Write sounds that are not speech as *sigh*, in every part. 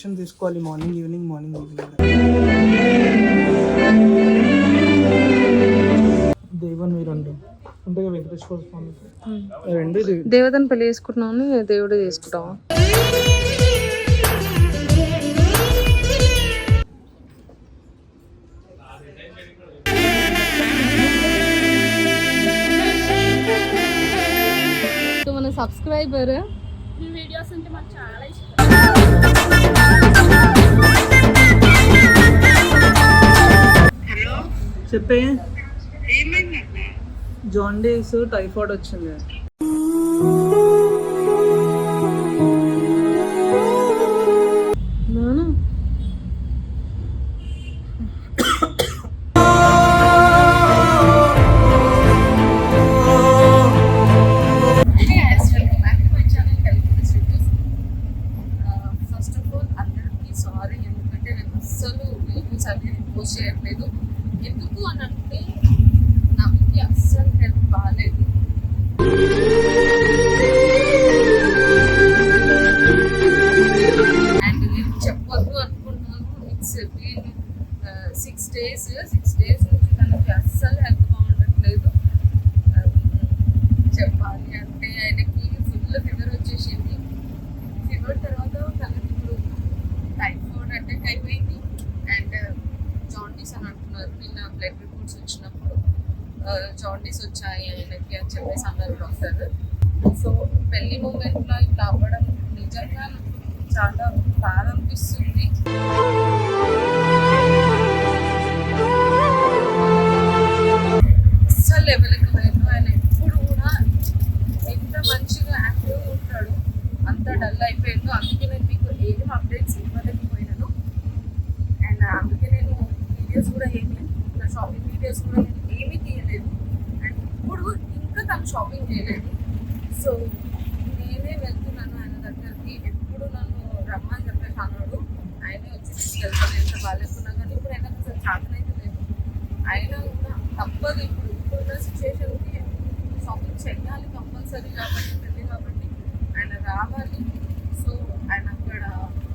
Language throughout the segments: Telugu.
ఇంజెక్షన్ తీసుకోవాలి మార్నింగ్ ఈవినింగ్ మార్నింగ్ ఈవినింగ్ దేవన్ ఈ రెండు ఉంటాయి వెంకటేశ్వర స్వామి. ఈ రెండు ఇది. దేవతను పెళ్ళి చేసుకుంటున్నావు దేవుడు చేసుకుంటావా? సో మన సబ్స్క్రైబర్ మీ వీడియోస్ అంటే మాకు చాలా ఇష్టం. చెప్పే. జాండీస్ టైఫాయిడ్ వచ్చింది. డల్ అయిపోయిందో అందుకే నేను మీకు ఏం అప్డేట్స్ ఇవ్వలేకపోయినాను. అండ్ uh, అందుకే నేను వీడియోస్ కూడా ఏమి నా షాపింగ్ వీడియోస్ కూడా నేను ఏమీ తీయలేదు. అండ్ ఇప్పుడు ఇంకా తను షాపింగ్ చేయలేదు. సో నేనే వెళ్తున్నాను ఆయన దగ్గరికి ఎప్పుడు నన్ను రమ్మని చెప్పేసి అన్నాడు ఆయనే వచ్చి తీసుకెళ్తాను ఎంత బాగాలేకున్నా కానీ ఇప్పుడు ఆయన అసలు చేతనైతే లేదు అయినా కూడా తప్పదు ఇప్పుడు ఇప్పుడున్న సిచ్యువేషన్కి షాపింగ్ చేయాలి కంపల్సరీ కాబట్టి పెళ్ళి కాబట్టి ఆయన రావాలి సో ఆయన అక్కడ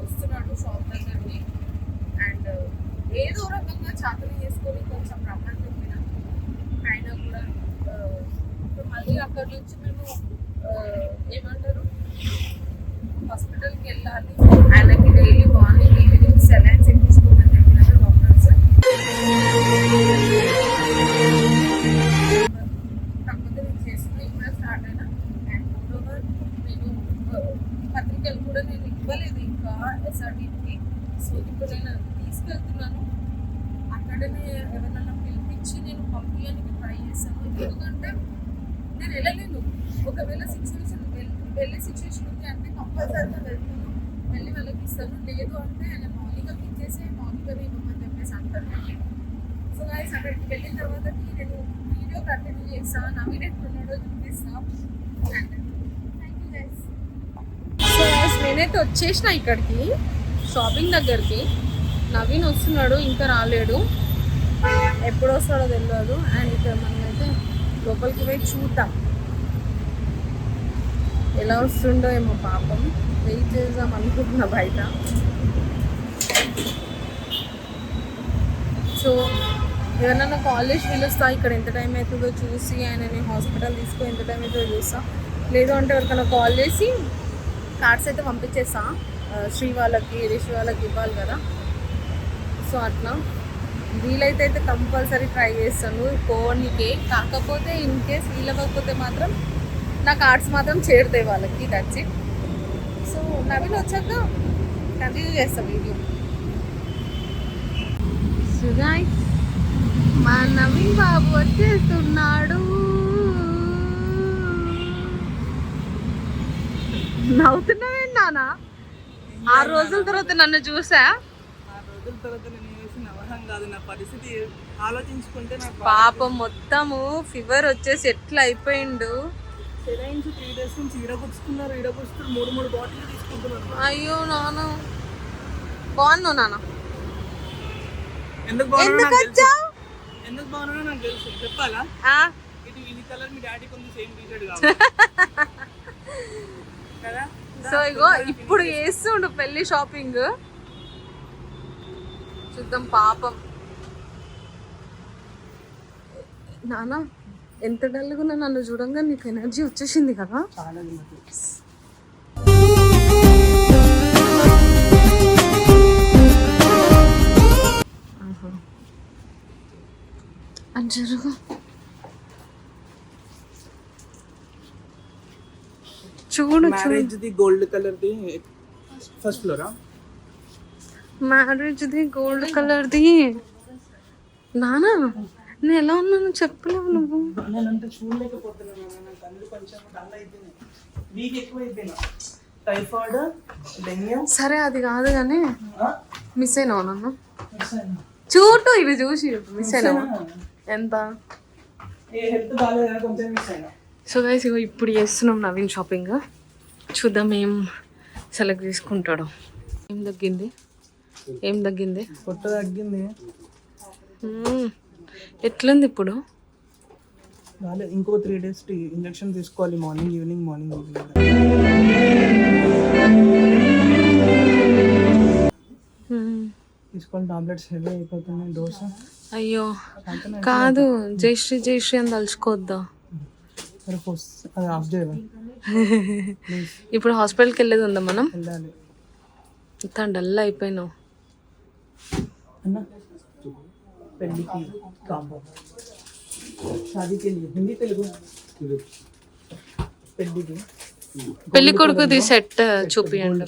వస్తున్నాడు షాప్ దగ్గరికి అండ్ ఏదో రకంగా చాకరీ చేసుకొని కొంచెం రమ్మని చెప్పిన ఆయన కూడా ఆ, ఇప్పుడు మళ్ళీ అక్కడ నుంచి మేము ఏమంటారు? హాస్పిటల్కి వెళ్ళాలి. ఆయనకి డైలీ మార్నింగ్ ఈవినింగ్ సెలైన్స్ ఎక్కించుకోమని చెప్పినారు డాక్టర్స్ కాకపోతే నేను చేసుకుని ఇప్పుడే స్టార్ట్ అయినా అండ్ మోరోవర్ నేను పత్రికలు కూడా నేను ఇవ్వలేదు ఇంకా ఎస్ఆర్టీకి. సో ఇప్పుడు నేను తీసుకెళ్తున్నాను. అక్కడనే ఎవరైనా పిలిపించి నేను పంపించడానికి ట్రై చేశాను. ఎందుకంటే నేను వెళ్ళలేను ఒకవేళ సిచ్యువేషన్ వెళ్ళే సిచ్యువేషన్ ఉంది అంటే కంపల్సరీగా వెళ్తాను. వెళ్ళి వాళ్ళకి ఇస్తాను. లేదు అంటే ఆయన మౌలికకి ఇచ్చేసి మౌలికని ఇవ్వమని చెప్పేసి అంటారు సో గాయస్ అక్కడికి వెళ్ళిన తర్వాత నేను వీడియో కంటిన్యూ చేస్తాను నవీన్ ఎట్లున్నాడో చూపిస్తాను సో guys, నేనైతే వచ్చేసిన ఇక్కడికి షాపింగ్ దగ్గరికి. నవీన్ వస్తున్నాడు ఇంకా రాలేడు. ఎప్పుడు వస్తాడో తెలియదు అండ్ ఇక్కడ మనమైతే లోపలికి పోయి చూద్దాం. ఎలా వస్తుండో ఏమో పాపం. వెయిట్ చేద్దాం అనుకుంటున్నా బయట. సో ఎవరన్నా కాలేజ్ పిలుస్తా ఇక్కడ ఎంత టైం అవుతుందో చూసి ఆయనని హాస్పిటల్ తీసుకో ఎంత టైం అవుతుందో చూస్తా. లేదు అంటే ఎవరికైనా కాల్ చేసి కార్డ్స్ అయితే పంపించేస్తా. శ్రీ వాళ్ళకి రిషి వాళ్ళకి ఇవ్వాలి కదా. సో అట్లా. వీలైతే అయితే కంపల్సరీ ట్రై చేస్తాను. పోనీకే కాకపోతే ఇన్ కేస్ వీలవ్వకపోతే మాత్రం నా కార్డ్స్ మాత్రం చేరుతాయి వాళ్ళకి. ఇట్ సో నవీన్ వచ్చాక కంటిన్యూ చేస్తాం వీడియో సుగాయ్ మా నవీన్ బాబు వచ్చేస్తున్నాడు. నవ్వుతున్నావేంటి నాన్న ఆరు రోజుల తర్వాత నన్ను చూసా? ఆ రోజుల తర్వాత నేను కాదు నా పరిస్థితి ఆలోచించుకుంటే నాకు పాపం మొత్తము ఫీవర్ వచ్చేసి ఎట్లా అయిపోయిండు? సెలైన్స్ త్రీ డేస్ నుంచి ఇడగొచ్చుకున్నారు ఇడగొచ్చుకున్నారు మూడు మూడు బాటిల్ తీసుకుంటున్నారు. అయ్యో నాన్న. బాగున్నావు నాన్న? ఎందుకు బాగున్నా ఎందుకు బాగున్నా నాకు తెలుసు. చెప్పాలా? ఇది ఇది కలర్ మీ డాడీకి ఉంది సేమ్ కావాలి. *laughs* కదా? సో ఇగో ఇప్పుడు చేస్తుండు పెళ్ళి షాపింగ్. చూద్దాం పాపం. నానా ఎంత డల్గా నన్ను చూడంగా నీకు ఎనర్జీ వచ్చేసింది కదా. చాలా అది జరుగు. చూడు చూడు. గోల్డ్ కలర్ది ఫస్ట్ ఫ్లోరా మ్యారేజ్ ది గోల్డ్ కలర్ది నానా నేను ఎలా ఉన్నాను చెప్పలేవు నువ్వు. సరే అది కాదు కానీ మిస్ అయినావు నన్ను? చూడు ఇది చూసి మిస్ అయినావు? ఎంత? సో గైస్ ఇగో ఇప్పుడు చేస్తున్నాం నవీన్ షాపింగ్. చూద్దాం ఏం సెలెక్ట్ చేసుకుంటాడు. ఏం తగ్గింది? ఏం తగ్గింది? పొట్ట తగ్గింది. ఎట్లుంది ఇప్పుడు? రాలేదు ఇంకో త్రీ డేస్ ఇంజెక్షన్ తీసుకోవాలి మార్నింగ్ ఈవినింగ్ మార్నింగ్ ఈవినింగ్. తీసుకోవాలి టాబ్లెట్స్ హెవీ అయిపోతున్నాయి డోస్ అయ్యో కాదు జయశ్రీ జయశ్రీ అని తలుచుకోవద్దా? అది ఆఫ్ *laughs* ఇప్పుడు హాస్పిటల్కి వెళ్ళేది ఉందా మనం? వెళ్ళాలి. ఇంత డల్ అయిపోయినావు. అన్న పెళ్ళికి కాంబో షాదీకి लिए హిందీ తెలుగు పెళ్ళికి పెళ్ళి కొడుకుది సెట్ చూపియండి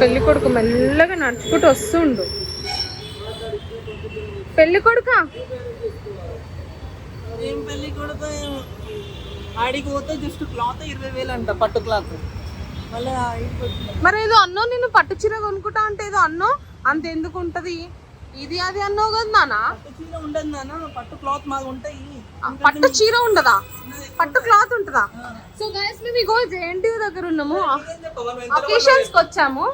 పెళ్ళి కొడుకు మెల్లగా నడుచుకుంటూ వస్తుండు. పెళ్ళి కొడుక ఏం పెళ్ళి కొడుకు ఆడికి పోతే జస్ట్ క్లాత్ ఇరవై వేలు అంట పట్టు క్లాత్ మరి ఏదో అన్నో నేను పట్టు చీర కొనుక్కుంటా అంటే ఏదో అన్నో? అంత ఎందుకు ఉంటది ఇది అది అన్నావు కదా నానా పట్టు చీర ఉండదు నాన్న పట్టు క్లాత్ ఉంటాయి. పట్టు చీర ఉండదా? పట్టు క్లాత్ ఉంటదా? సో గైస్ మేము ఇగో జేఎన్టీ దగ్గర ఉన్నాము? అకేషన్స్కి వచ్చాము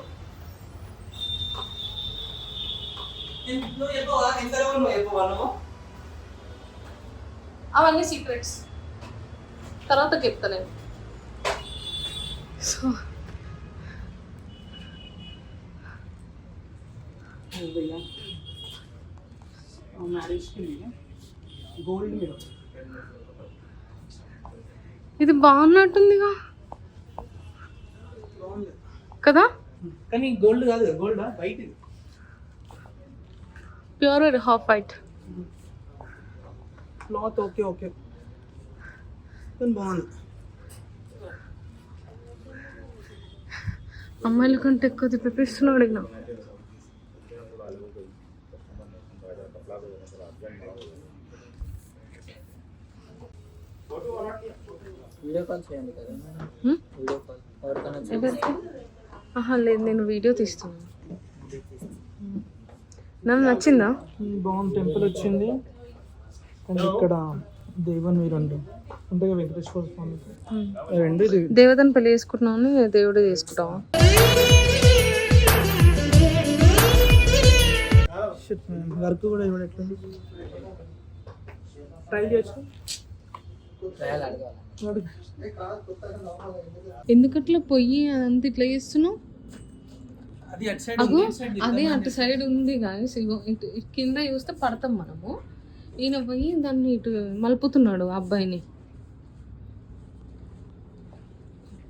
అవన్నీ సీక్రెట్స్ తర్వాత చెప్తా నేను. సో भैया मैरिज के लिए गोल्ड में ఇది బాగున్నట్టుందిగా కదా కానీ గోల్డ్ కాదు కదా గోల్డ్ వైట్ ఇది pure half white cloth okay okay కానీ బాగుంది అమ్మాయిల కంటే ఎక్కువ తిప్పిస్తున్నాడు అడిగిన వీడియో కాల్ చేయండి కదా. హ్మ్? వీడియో కాల్ ఎవరికైనా ఎవరికి? ఆహా లేదు నేను వీడియో తీస్తున్నాను నన్ను నచ్చిందా? బాగుంది టెంపుల్ వచ్చింది. కానీ ఇక్కడ దేవుని మీరు రెండు అంటే వెంకటేశ్వర స్వామి. రెండు ఇది. దేవతను పెళ్ళి చేసుకుంటున్నావు దేవుడు చేసుకుంటావా? వర్క్ కూడా ఇవ్వడం ఎట్లుంది? ట్రై చేయొచ్చు? ట్రయల్ అడగాలి? అడుగు. ఎందుకట్లా పొయ్యి అంత ఇట్లా చేస్తున్నావు? అది అటు సైడ్ అగో అదే అటు సైడ్ ఉంది కానీ ఇటు కింద చూస్తే పడతాం మనము. ఈయన పోయి దాన్ని ఇటు మలుపుతున్నాడు ఆ అబ్బాయిని.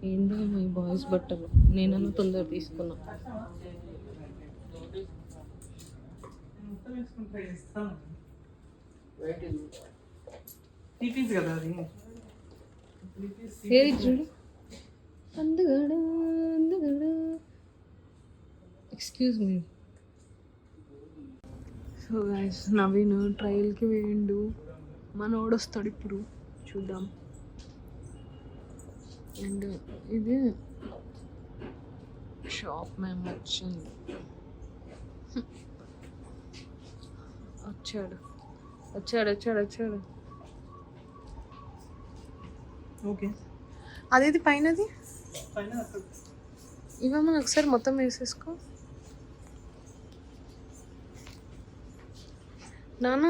ఏందో ఈ బాయ్స్ బట్టలు. నేనన్నా తొందర తీసుకున్నా. కదా అది. ఏది చూడు అందగాడు అందగాడు excuse me so guys Naveen ట్రయల్కి వేయండు. మనోడు వస్తాడు ఇప్పుడు. చూద్దాం. అండ్ ఇది షాప్ మేము వచ్చింది. వచ్చాడు. వచ్చాడు వచ్చాడు వచ్చాడు. ఓకే. అదేది పైనది? ఇవమ్మా ఒకసారి మొత్తం వేసేసుకో. నాన్న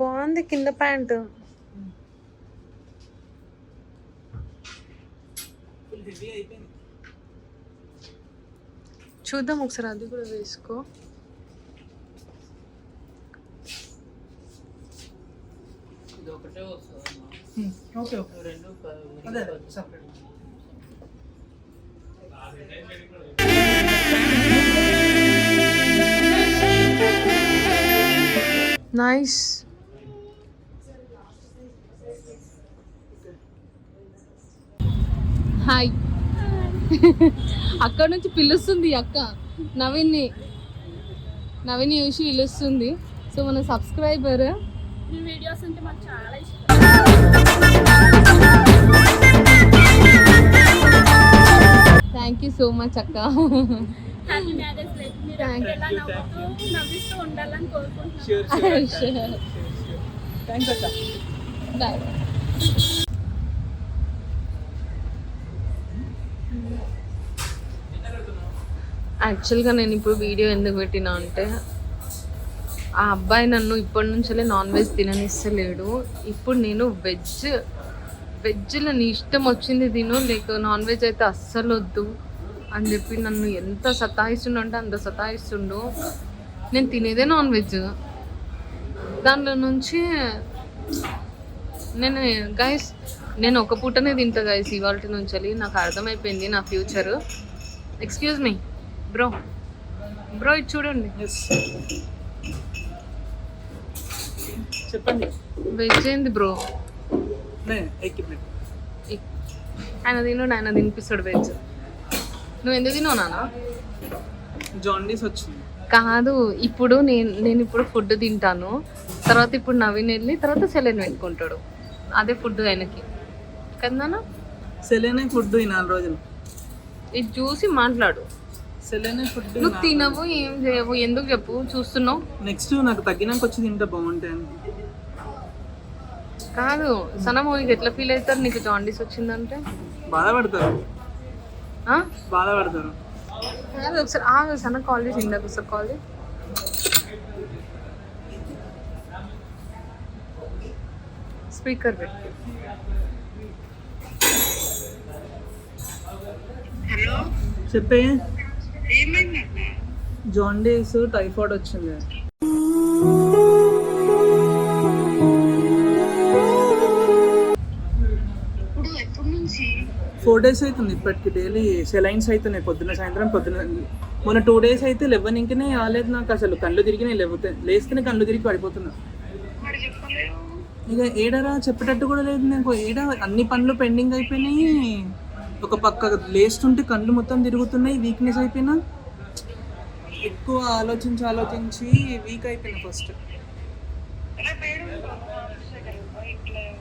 బాగుంది కింద ప్యాంటు. చూద్దాం ఒకసారి అది కూడా వేసుకో ఇది ఒకటే వస్తుంది ఓకే ఓకే. రెండు అదే. సపరేట్. నైస్. హాయ్. అక్కడ నుంచి పిలుస్తుంది అక్క. నవీన్ని. నవీన్ చూసి పిలుస్తుంది. సో మన సబ్స్క్రైబర్. మీ వీడియోస్ అంటే మాకు చాలా ఇష్టం. థ్యాంక్ యూ సో మచ్ అక్క. యాక్చువల్గా నేను ఇప్పుడు వీడియో ఎందుకు పెట్టినా అంటే ఆ అబ్బాయి నన్ను ఇప్పటి నుంచే నాన్ వెజ్ తిననిస్తలేడు. ఇప్పుడు నేను వెజ్ వెజ్లో నీ ఇష్టం వచ్చింది తిను లేక నాన్ వెజ్ అయితే అస్సలు వద్దు అని చెప్పి నన్ను ఎంత సతాయిస్తుండు అంటే అంత సతాయిస్తుండు. నేను తినేదే నాన్ వెజ్ దాంట్లో నుంచి నేను గైస్ నేను ఒక పూటనే తింటా గైస్ ఇవాళ నుంచి నాకు అర్థమైపోయింది నా future excuse me bro bro ఇది చూడండి. చెప్పండి. వెజ్ ఏంది బ్రో ఆయన తినడు ఆయన తినిపిస్తాడు వెజ్ నువ్వు ఎందుకు తిన్నావు నాన్న? జాండీస్ వచ్చింది. కాదు ఇప్పుడు నేను నేను ఇప్పుడు ఫుడ్ తింటాను. తర్వాత ఇప్పుడు నవీన్ వెళ్ళి తర్వాత సెలైన్ పెట్టుకుంటాడు. అదే ఫుడ్ ఆయనకి. కదా సెలైనే ఫుడ్ ఈ నాలుగు రోజులు. ఇది చూసి మాట్లాడు. ఫుడ్ నువ్వు తినవు ఏం చేయవు ఎందుకు చెప్పు చూస్తున్నావు. నెక్స్ట్ నాకు తగ్గినాక వచ్చి తింటే బాగుంటాయి కాదు సనమోనికి ఎట్లా ఫీల్ అవుతారు? నీకు జాండీస్ వచ్చిందంటే? బాధపడతారు? బాధపడతారు. కాదు ఒకసారి ఆ సన కాల్ చేసి ఇందాక ఒకసారి కాల్ చేయి. స్పీకర్ పెట్టి. చెప్పే. జాండీస్ టైఫాయిడ్ వచ్చింది. ఫోర్ డేస్ అవుతుంది ఇప్పటికి డైలీ సెలైన్స్ అవుతున్నాయి పొద్దున సాయంత్రం పొద్దున మొన్న టూ డేస్ అయితే లేవనింకనే రాలేదు నాకు అసలు. కళ్ళు తిరిగినాయి లేకపోతే లేస్తేనే కళ్ళు తిరిగి పడిపోతున్నా. ఇక ఏడరా? చెప్పేటట్టు కూడా లేదు నాకు. ఏడ? అన్ని పనులు పెండింగ్ అయిపోయినాయి. ఒక పక్క లేస్తుంటే కళ్ళు మొత్తం తిరుగుతున్నాయి వీక్నెస్ అయిపోయినా? ఎక్కువ ఆలోచించి ఆలోచించి వీక్ అయిపోయినా ఫస్ట్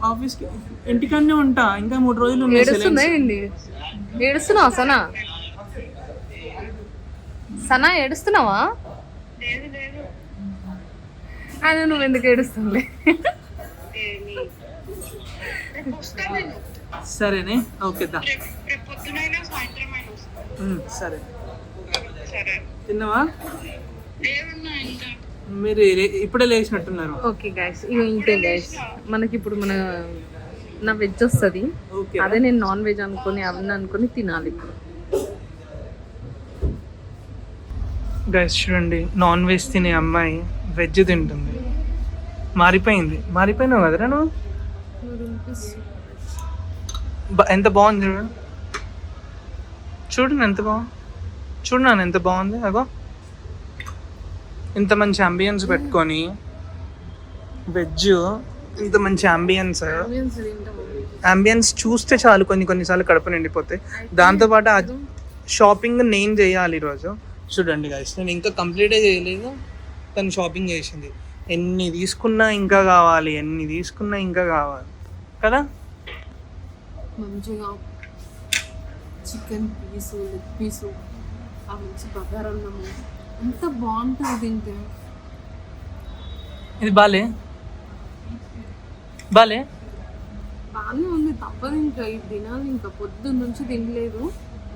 ఆఫీస్కి ఇంటికన్నే ఉంటా ఇంకా మూడు రోజులు. ఏంది ఏడుస్తున్నావా సనా? సనా ఏడుస్తున్నావా? ఆయన నువ్వు ఎందుకు ఏడుస్తుంది సరేనే? ఓకే దా. సరే. తిన్నావా? మీరు ఇప్పుడే లేచినట్టున్నారు. ఓకే గైస్ ఇక ఇంతే గైస్ మనకి ఇప్పుడు మన నా వెజ్ వస్తుంది. ఓకే. అదే నేను నాన్ వెజ్ అనుకొని అవన్నీ అనుకొని తినాలి ఇప్పుడు. గైస్ చూడండి. నాన్ వెజ్ తినే అమ్మాయి వెజ్ తింటుంది. మారిపోయింది. మారిపోయినావు కదరా నువ్వు? ఎంత బాగుంది చూడు. చూడండి ఎంత బాగుంది చూడు ఎంత బాగుంది అగో. ఇంత మంచి అంబియన్స్ పెట్టుకొని వెజ్ ఇంత మంచి అంబియన్స్ అంబియన్స్ చూస్తే చాలు కొన్ని కొన్నిసార్లు కడుపు నిండిపోతాయి దాంతోపాటు షాపింగ్ నేను చేయాలి ఈరోజు. చూడండి గైస్ నేను ఇంకా కంప్లీటే చేయలేదు. తను షాపింగ్ చేసింది. ఎన్ని తీసుకున్నా ఇంకా కావాలి ఎన్ని తీసుకున్నా ఇంకా కావాలి. కదా? మంచిగా చికెన్ పీసు లెగ్ పీసు ఆ మంచి బగారన్నము ఎంత బాగుంటుంది తింటే. ఇది బాలే? బాలే? బాగానే ఉంది తప్పదు ఇంకా. ఇది తినాలి ఇంకా. పొద్దున్న నుంచి తినలేదు.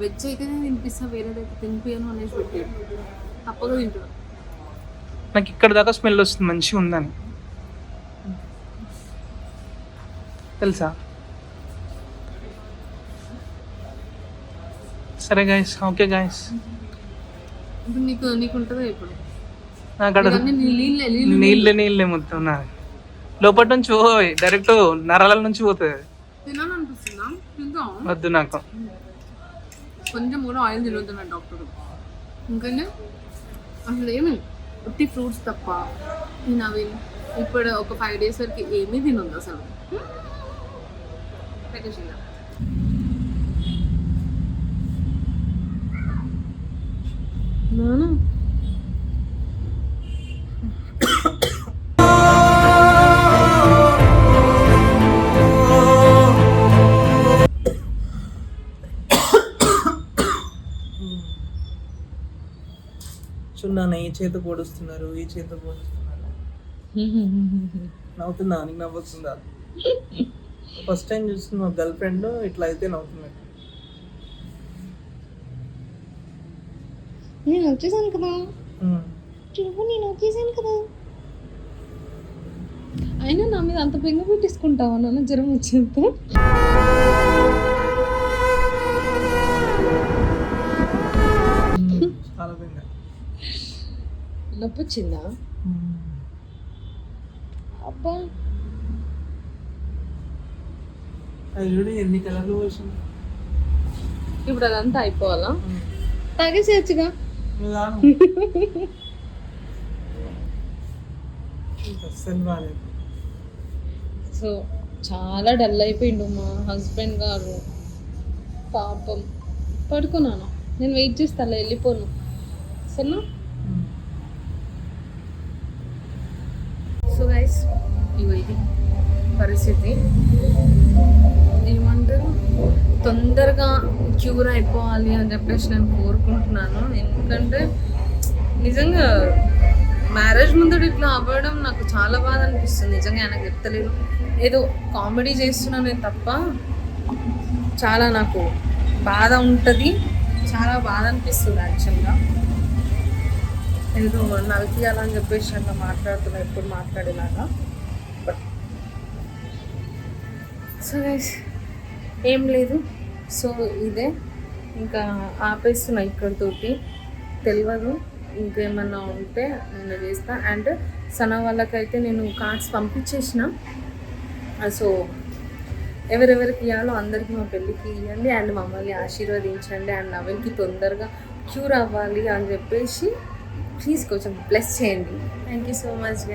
వెజ్ అయితేనే తినిపిస్తా వేరేదైతే తినిపియను అనేసి పెట్టాడు తప్పగా తింటాడు నాకు ఇక్కడ దాకా స్మెల్ వస్తుంది మంచిగా ఉందని. తెలుసా? సరే గాయస్ ఓకే గాయస్ ఇప్పుడు నీకు నీకు ఉంటుందా ఇప్పుడు అక్కడ ఇవన్నీ నీ నీళ్ళే నీళ్ళు. మొత్తం నా లోపల నుంచి పోయి డైరెక్ట్ నరాల నుంచి పోతుంది. వద్దు నాకు. కొంచెం కూడా ఆయిల్ తినొద్దన్నాడు డాక్టర్ ఇంకంటే అసలు ఏమి? ఉట్టి ఫ్రూట్స్ తప్ప. నేను అవి ఇప్పుడు ఒక ఫైవ్ డేస్ వరకు ఏమీ తినొద్దు అసలు. నానా చున్నాను ఈ చేత పొడుస్తున్నారు ఈ చేత పొడుస్తున్నారు. నవ్వుతున్నా నీకు నవ్వుతుందా ఫస్ట్ టైం చూస్తున్న గర్ల్ ఫ్రెండ్ ఇట్లా అయితే నవ్వుతున్నాడు. నేను వచ్చేసాను కదా. చూపు నేను వచ్చేసాను కదా అయినా నా మీద అంత బెంగ పెట్టేసుకుంటావా నాన్న? జ్వరం వచ్చేంత *laughs* నొప్పి వచ్చిందా అబ్బా. ఎన్ని కలర్లు ఇప్పుడు అదంతా అయిపోవాలా? తాగేసేయచ్చుగా. *laughs* సో చాలా డల్ అయిపోయిండు మా హస్బెండ్ గారు. పాపం. పడుకున్నాను. నేను వెయిట్ చేస్తాను వెళ్ళిపోను. సరేనా? సో గైస్ ఇది పరిస్థితి. తొందరగా క్యూర్ అయిపోవాలి అని చెప్పేసి నేను కోరుకుంటున్నాను. ఎందుకంటే నిజంగా మ్యారేజ్ ముందు ఇట్లా అవ్వడం నాకు చాలా బాధ అనిపిస్తుంది. నిజంగా ఆయనకు చెప్తలేదు ఏదో కామెడీ చేస్తున్నానే తప్ప చాలా నాకు బాధ ఉంటుంది. చాలా బాధ అనిపిస్తుంది యాక్చువల్గా ఏదో నలిపియాలని చెప్పేసి అట్లా మాట్లాడుతున్నా ఎప్పుడు మాట్లాడేలాగా. బట్ సో గైస్ ఏం లేదు. సో ఇదే. ఇంకా ఆపేస్తున్నా ఇక్కడితోటి. తెలియదు ఇంకేమన్నా ఉంటే నేను చేస్తా. అండ్ సన వాళ్ళకైతే నేను కార్డ్స్ పంపించేసిన. సో ఎవరెవరికి ఇవ్వాలో అందరికీ మా పెళ్ళికి ఇవ్వండి అండ్ మమ్మల్ని ఆశీర్వదించండి. అండ్ అవన్నీ తొందరగా క్యూర్ అవ్వాలి అని చెప్పేసి ప్లీజ్ కొంచెం బ్లెస్ చేయండి. Thank you so much